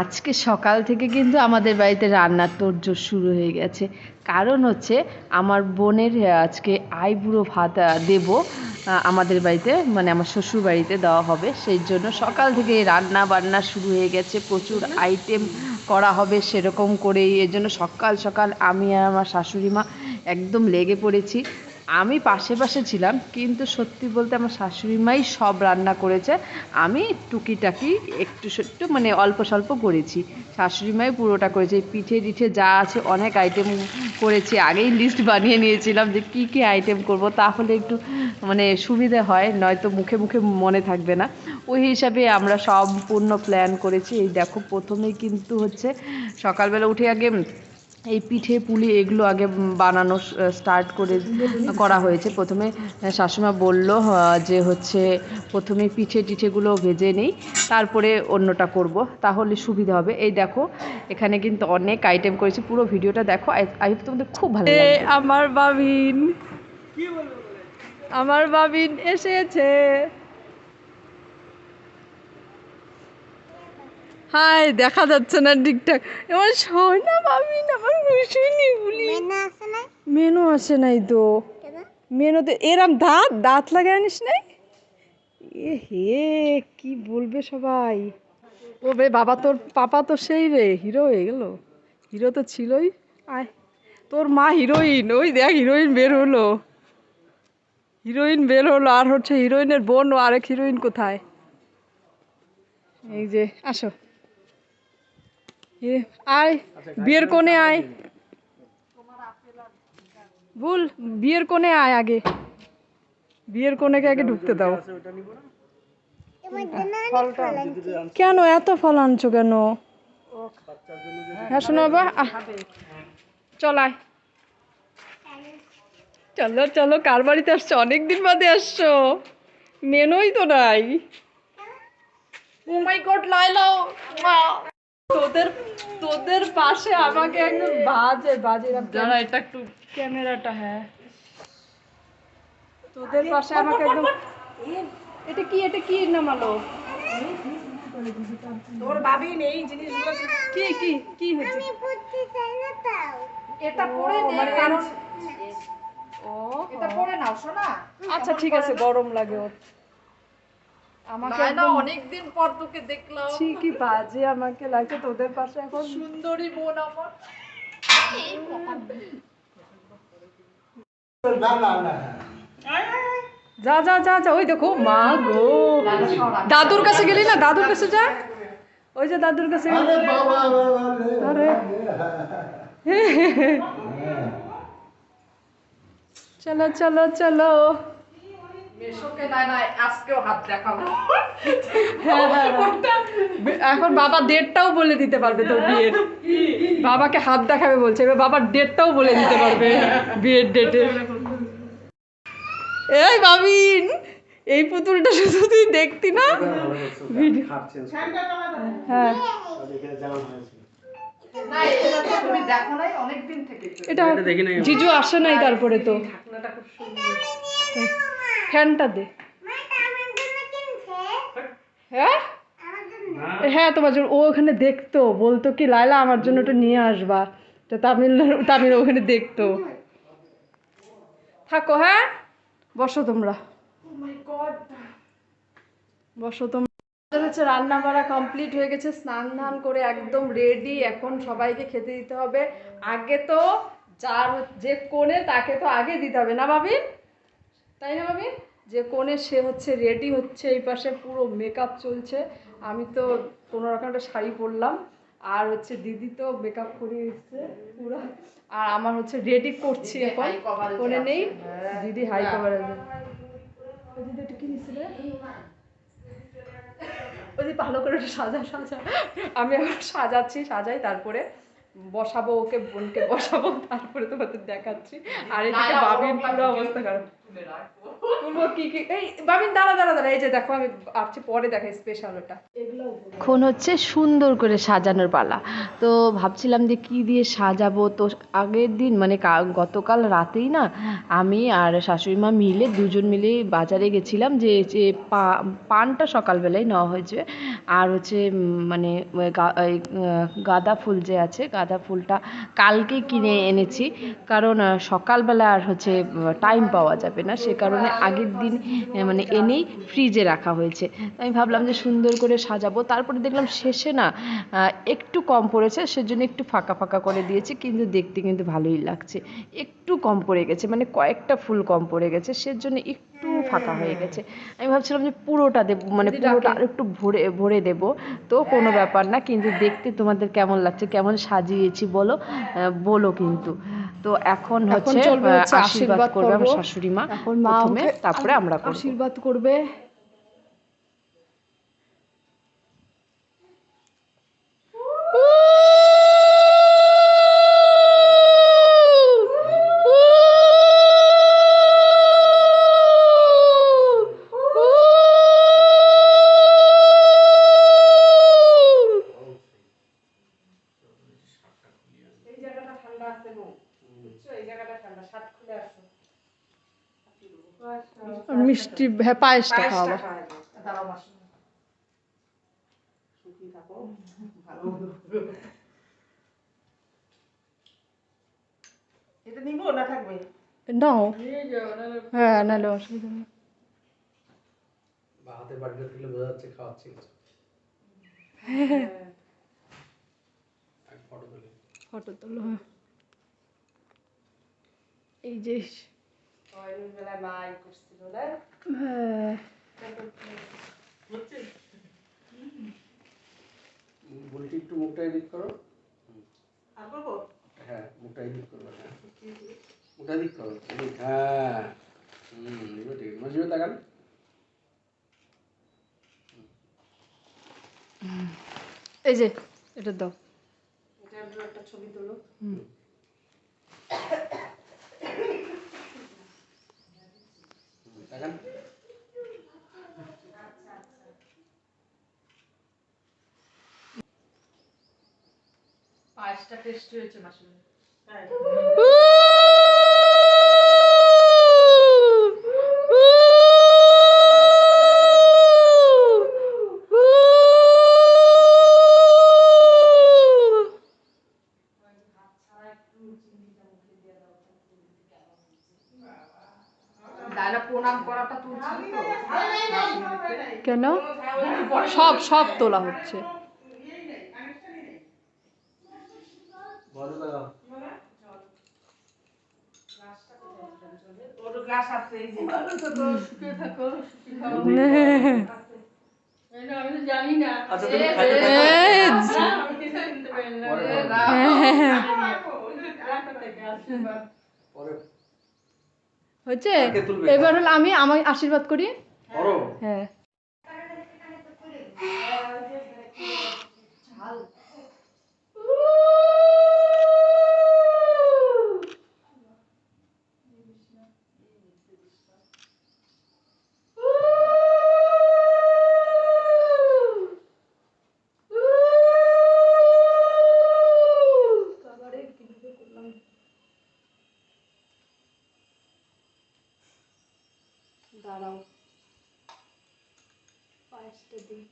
আজকে সকাল থেকে কিন্তু আমাদের বাড়িতে রান্নার তোড়জোড় শুরু হয়ে গেছে। কারণ হচ্ছে আমার বোনের আজকে আইবুড়ো ভাত দেব আমাদের বাড়িতে মানে আমার শ্বশুর বাড়িতে দেওয়া হবে। সেই জন্য সকাল থেকে রান্না বান্না শুরু হয়ে গেছে। প্রচুর আইটেম করা হবে সেরকম করেই। এর জন্য সকাল সকাল আমি আর আমার শাশুড়ি মা একদম লেগে পড়েছি। আমি পাশে পাশে ছিলাম, কিন্তু সত্যি বলতে আমার শাশুড়ি মাই সব রান্না করেছে। আমি টুকিটাকি একটু একটু মানে অল্প স্বল্প করেছি। শাশুড়ি মাই পুরোটা করেছে পিঠে টিঠে যা আছে অনেক আইটেম করেছি। আগেই লিস্ট বানিয়ে নিয়েছিলাম যে কী কী আইটেম করব, তাহলে একটু মানে সুবিধে হয়, নয়তো মুখে মুখে মনে থাকবে না। ওই হিসাবে আমরা সম্পূর্ণ প্ল্যান করেছি। এই দেখো, প্রথমেই কিন্তু হচ্ছে সকালবেলা উঠে আগে এই পিঠে পুলি এগুলো আগে বানানো স্টার্ট করে করা হয়েছে। প্রথমে শাশুমা বলল যে হচ্ছে প্রথমে পিঠে টিঠেগুলো ভেজে নেই তারপরে অন্যটা করব তাহলে সুবিধা হবে। এই দেখো এখানে কিন্তু অনেক আইটেম করেছি। পুরো ভিডিওটা দেখো আই তোমাদের খুব ভালো এ আমার বাবিন। আমার বাবিন এসেছে। হাই দেখা যাচ্ছে না ঠিকঠাক। আমার সোনা বাবিন আমার শুনি গুলি মেনু আসে নাই? তো। মেনুতে এরম দাঁত দাঁত লাগায় আনিস নাই? এ হে কি বলবে সবাই। ও বে বাবা তোর পাপা তো সেই রে হিরো হয়ে গেল। হিরো তো ছিলই। আয় তোর মা হিরোইন ওই দেখ হিরোইন বের হলো। হিরোইন বের হলো আর হচ্ছে হিরোইনের বোন ও আরেক হিরোইন কোথায়? এই যে আসো। আয় বিয়ের কোণে আয়। ভুল বিয়ের কোণে আয় আগে। বিয়ের কোণেকে আগে ঢুকতে দাও। কেন এত ফল আনছো কেন? হ্যাঁ শোনো বাবা আহ, চল চলো চলো কার বাড়িতে আসছো? অনেক দিন বাদে আসছো। মেনুই তো নাই। ও মাই গড লাইলাও তোদের তোদের পাশে আমাকে একদম বাজে বাজে যারা এটা একটু ক্যামেরাটা হ্যাঁ। তোদের পাশে আমাকে একদম এটা কি এটা কি নামালো? তোর ভাবি নেই জিনিসগুলো। কি কি কি হচ্ছে এটা পরে নে মানে কারণ ও এটা পরে নাও শোনা। আচ্ছা ঠিক আছে গরম লাগে ওর। আমাকে না অনেকদিন পর তোকে দেখলাম। ঠিকই বাজে আমাকে লাগছে তোদের পাশে এখন। সুন্দরী বোন আমার। যা যা যা যা ওই দেখো মা গো। দাদুর কাছে গেলি না? দাদুর কাছে যা। ওই যে দাদুর কাছে গেলি। আরে চলো চলো চলো। এখন বাবা ডেটটাও বলে দিতে পারবে তোর বিয়ের। বাবাকে হাত দেখাবে বলছে এবার বাবার ডেটটাও বলে দিতে পারবে বিয়ের ডেটে। এই বাবিন এই পুতুলটা শুধু তুই দেখতি না? হ্যাঁ। এটা তো তুমি দেখো নাই অনেকদিন থেকে। এটা জিজু আসে নাই তারপরে তো। ঢাকনাটা খুব সুন্দর। ফ্যানটা দে। হ্যাঁ? হ্যাঁ তোমার জন্য। ও ওখানে দেখতো। বলতো কি লাইলা আমার জন্য ওটা নিয়ে আসবা। তো তামিল তামিল ওখানে দেখতো। থাকো হ্যাঁ? বসো তোমরা। বসো তোমরা। হচ্ছে রান্না বাড়া কমপ্লিট হয়ে গেছে। স্নান ধান করে একদম রেডি এখন সবাইকে খেতে দিতে হবে। আগে তো যার যে কোণে, তাকে তো আগে দিতে হবে। না ভাবিন তাই না ভাবি? যে কোণে সে হচ্ছে রেডি হচ্ছে এই পাশে পুরো মেকআপ চলছে। আমি তো কোনো রকম একটা শাড়ি পরলাম আর হচ্ছে দিদি তো মেকআপ করে এসছে পুরো। আর আমার হচ্ছে রেডি করছি এখন। কোণে নেই দিদি হাই কভারেজ দিদি এটা কি নিছিলে ওই যে ভালো করে একটু সাজা সাজা। আমি এখন সাজাচ্ছি সাজাই তারপরে বসাবো ওকে বোনকে বসাবো তারপরে তোমাদের দেখাচ্ছি। আর এদিকে বাবির পুরো অবস্থা খারাপ। খুলে কি কি এই বাবিন দাঁড়া দাঁড়া দাঁড়া এই যে দেখো আমি আসছি পরে দেখাই স্পেশাল ওটা। এখন হচ্ছে সুন্দর করে সাজানোর পালা। তো ভাবছিলাম যে কি দিয়ে সাজাবো? তো আগের দিন মানে গতকাল রাতেই না আমি আর শাশুড়ি মা মিলে দুজন মিলে বাজারে গেছিলাম যে যে পা- পানটা সকালবেলায় নেওয়া হয়েছে। আর হচ্ছে মানে ওই গা- এই, গাঁদা ফুল যে আছে গাঁদা ফুলটা কালকে কিনে এনেছি। কারণ সকালবেলা আর হচ্ছে টাইম পাওয়া যাবে না। সে কারণে আগের দিন মানে এনেই ফ্রিজে রাখা হয়েছে। আমি ভাবলাম যে সুন্দর করে সাজাবো। তারপরে দেখলাম শেষে না একটু কম পড়েছে সেজন্য একটু ফাঁকা ফাঁকা করে দিয়েছি কিন্তু দেখতে কিন্তু ভালোই লাগছে। একটু কম পড়ে গেছে মানে কয়েকটা ফুল কম পড়ে গেছে সেজন্য একটু ফাঁকা হয়ে গেছে। আমি ভাবছিলাম যে পুরোটা দেবো মানে পুরোটা আর একটু ভরে ভরে দেবো। তো কোনো ব্যাপার না কিন্তু দেখতে তোমাদের কেমন লাগছে কেমন সাজিয়েছি বলো বলো কিন্তু। তো এখন হচ্ছে আশীর্বাদ করবে আমার শাশুড়ি মা প্রথমে তারপরে আমরা আশীর্বাদ করবে। মিষ্টি হ্যাঁ পায়েসটা খাওয়াবো। দাঁড়াও মাসি। সুখী থাকো। ভালো। এটা নিবো না থাকবে? নাও। হ্যাঁ নাহলে অসুবিধা নেই। হাতে বাড়িতে দিলে বোঝা যাচ্ছে খাওয়াচ্ছি ফটো তোলো হ্যাঁ। এই যে বেলায় মা ই করছিল না হ্যাঁ হচ্ছে বলছি একটু মুখটা এদিক করো আর হ্যাঁ মুখটা এদিক করো হ্যাঁ মুখটা এদিক করো এদিক হ্যাঁ হুম এবার ঠিক আছে মজিবে তাকান এই যে এটা দাও উপর একটা ছবি তোলো হুম, তাকান পায়েসটা টেস্টি হয়েছে মাসুর আশীর্বাদ পরে হচ্ছে। কাকে এবার হলো আমি আমার আশীর্বাদ করি। হ্যাঁ। দাঁড়াও। পায়েসটা দিই।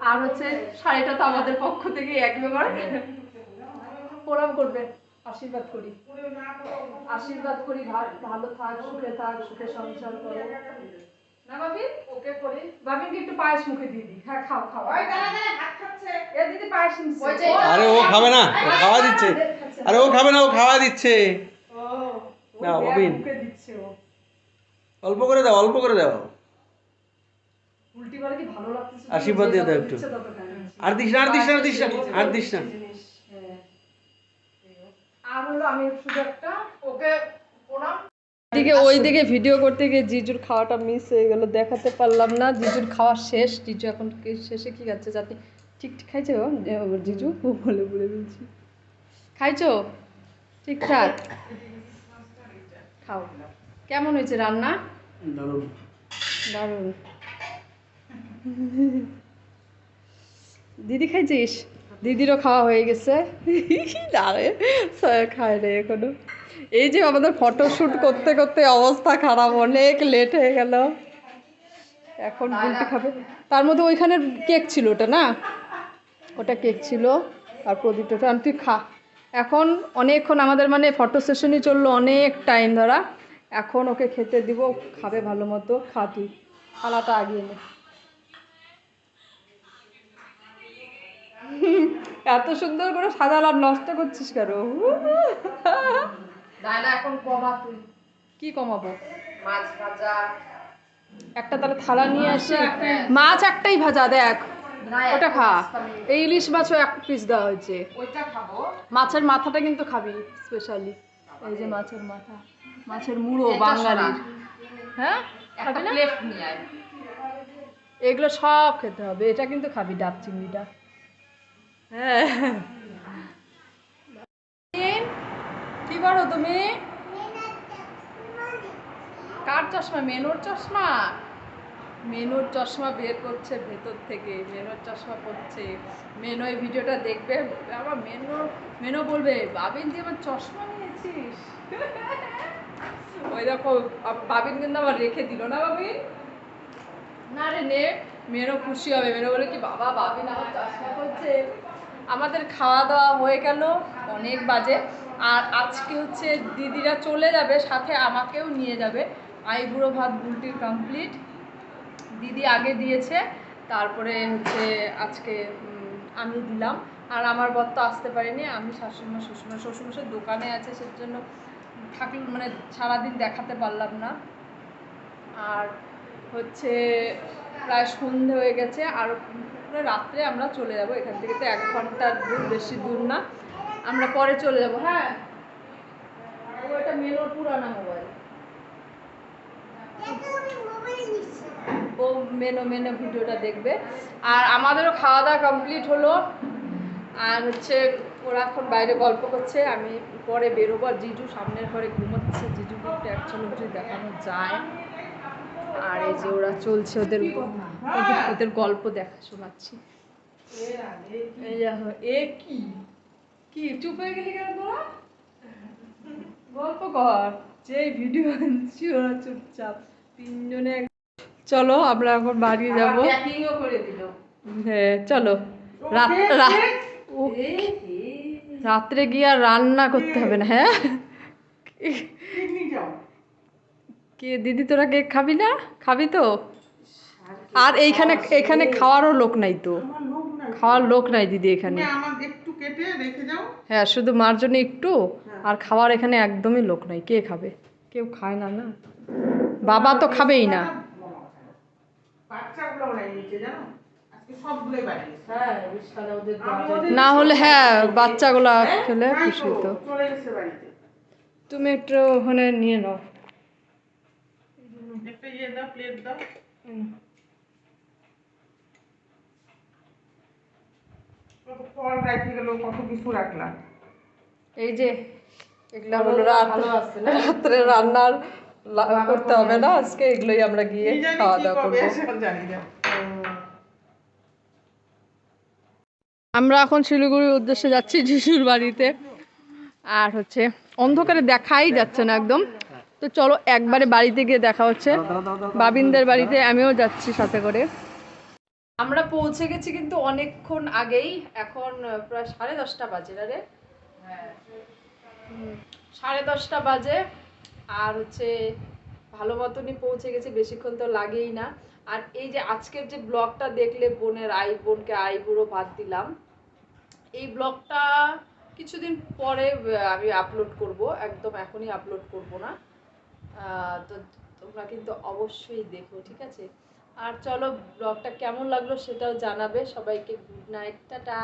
আর হচ্ছে শাড়িটা তো আমাদের পক্ষ থেকে এক ব্যাপার প্রণাম করবে। আশীর্বাদ করি। আশীর্বাদ করি ভালো থাক সুখে থাক সুখে সংসার করো। না বাবিন ওকে করি। বাবিনকে একটু পায়েস মুখে দিয়ে দিই। হ্যাঁ খাও খাও। ওই দাঁড়া দাঁড়া ভাত খাচ্ছে। এ দিদি পায়েস নিচ্ছে। আরে ও খাবে না ও খাওয়া দিচ্ছে। আরে ও খাবে না ও খাওয়া দিচ্ছে। ও ও না, দেখ, মুখে দিচ্ছে ও। অল্প করে দাও অল্প করে দাও। উল্টি করে কি ভালো লাগতেছে? আশীর্বাদ দিয়ে দাও একটু। আর দিস না আর দিস না আর দিস না আর দিস না। আর হলো আমি শুধু একটা ওকে প্রণাম। দিকে ওই দিকে ভিডিও করতে গিয়ে জিজুর খাওয়াটা মিস হয়ে গেল দেখাতে পারলাম না। জিজুর খাওয়া শেষ জিজু এখন শেষে কি খাচ্ছে চাটনি ঠিক ঠিক খাইছো জিজু? বলে বলে বলছি। খাইছো? ঠিকঠাক। খাও। কেমন হয়েছে রান্না? দারুণ। দারুণ। দিদি খাইছিস? দিদিরও খাওয়া হয়ে গেছে। দাঁড়ে খায় রে এখনও। এই যে আমাদের ফটোশ্যুট করতে করতে অবস্থা খারাপ অনেক লেট হয়ে গেল। এখন বুলটি খাবে। তার মধ্যে ওইখানের কেক ছিল ওটা না? ওটা কেক ছিল আর প্রদীপটা তুই খা। এখন অনেকক্ষণ আমাদের মানে ফটো সেশনই চলল অনেক টাইম ধরা। এখন ওকে খেতে দিব খাবে ভালো মতো। খা তুই। থালাটা আগিয়ে নে। এত সুন্দর করে সাদা সাজালাম নষ্ট করছিস কেন? দাদা এখন কমা তুই। কি কমাবো? মাছ ভাজা। একটা তাহলে থালা নিয়ে আসি। মাছ একটাই ভাজা দেখ। ওটা খা। এই ইলিশ মাছও এক পিস দেওয়া হয়েছে। ওইটা খাব। মাছের মাথাটা কিন্তু খাবি স্পেশালি এই যে মাছের মাথা। মাছের মুড়ো বাঙালির হ্যাঁ? খাবি না? এগুলো সব খেতে হবে। এটা কিন্তু খাবি ডাব চিংড়িটা। কি করো তুমি? কার চশমা? মেনোর চশমা? মেনোর চশমা বের করছে ভেতর থেকে, মেনোর চশমা পড়ছে। মেনো এই ভিডিওটা দেখবে, আবার মেনো মেনো বলবে, বাবিন তুই আমার চশমা নিয়েছিস। ওই দেখো, বাবিন কিন্তু আবার রেখে দিল না বাবিন না রে নে মেয়েরও খুশি হবে। মেয়েরও বলে কি, বাবা, বাবিন আমার চশমা করছে আমাদের খাওয়া দাওয়া হয়ে গেল, অনেক বাজে। আর আজকে হচ্ছে দিদিরা চলে যাবে, সাথে আমাকেও নিয়ে যাবে। আইবুড়ো ভাত বুলটির কমপ্লিট দিদি আগে দিয়েছে, তারপরে হচ্ছে আজকে আমি দিলাম। আর আমার বর তো আসতে পারেনি, আমি শাশুড়িমা, শ্বশুরমা, শ্বশুরমশাই দোকানে আছে, সেজন্য থাকলে মানে সারাদিন দেখাতে পারলাম না। আর হচ্ছে প্রায় সন্ধে হয়ে গেছে, আর প্রায় রাত্রে আমরা চলে যাব। এখান থেকে তো এক ঘণ্টার দূর, বেশি দূর না। আমরা পরে চলে যাব। হ্যাঁ। ও এটা মেলোর পুরানা মোবাইল। ও মেনো মেনো ভিডিওটা দেখবে। আর আমাদেরও খাওয়া দাওয়া কমপ্লিট হলো। আর হচ্ছে ওরা এখন বাইরে গল্প করছে। আমি পরে বেরোবো জিজু সামনের ঘরে ঘুমোচ্ছে। জিজুকে একটু এক ঝলক যদি দেখানো যায়। আর এই যে ওরা চলছে ওদের ওদের ওদের গল্প দেখা শোনাচ্ছি। এ কি? কি চুপ হয়ে গেলি কেন তোরা? গল্প কর। যে ভিডিও আনছি ওরা চুপচাপ। তিনজনে চলো আমরা এখন বাড়ি যাব। প্যাকিংও করে দিল। হ্যাঁ চলো। রাত রাত্রে গিয়ে আর রান্না করতে হবে না হ্যাঁ? কে দিদি তোরা কেক খাবি না? খাবি তো? আর এইখানে এখানে খাওয়ারও লোক নাই তো। খাওয়ার লোক নাই দিদি এখানে। আমার একটু কেটে রেখে যাও। হ্যাঁ শুধু মার জন্য একটু আর খাওয়ার এখানে একদমই লোক নাই। কে খাবে? কেউ খায় না না। বাবা তো খাবেই না। হ্যাঁ না হলে হ্যাঁ বাচ্চাগুলা খেলে খুশি তো, হতো। চলে গেছে বাড়িতে। তুমি একটু ওখানে নিয়ে নাও। একটা ইয়ে দাও। প্লেট দাও ফল রাখতে গেল কত কিছু রাখলাম। এই যে এগুলো হলো রাত রাত্রে রান্নার করতে হবে না আজকে এগুলোই আমরা গিয়ে খাওয়া দাওয়া করব। জানি না। আমরা এখন শিলিগুড়ির উদ্দেশ্যে যাচ্ছি যিশুর বাড়িতে। আর হচ্ছে অন্ধকারে দেখাই যাচ্ছে না একদম। তো চলো একবারে বাড়িতে গিয়ে দেখা হচ্ছে। বাবিনদের বাড়িতে আমিও যাচ্ছি সাথে করে। আমরা পৌঁছে গেছি কিন্তু অনেকক্ষণ আগেই। এখন প্রায় সাড়ে দশটা বাজে না রে? সাড়ে দশটা বাজে। আর হচ্ছে ভালো মতনই পৌঁছে গেছি বেশিক্ষণ তো লাগেই না। আর এই যে আজকের যে ব্লগটা দেখলে বোনের আই বোনকে আই বুড়ো ভাত দিলাম। এই ব্লগটা কিছুদিন পরে আমি আপলোড করব। একদম এখনই আপলোড করব না। তো তোমরা কিন্তু অবশ্যই দেখো, ঠিক আছে? আর চলো ব্লগটা কেমন লাগল সেটাও জানাবে। সবাইকে গুড নাইট টাটা।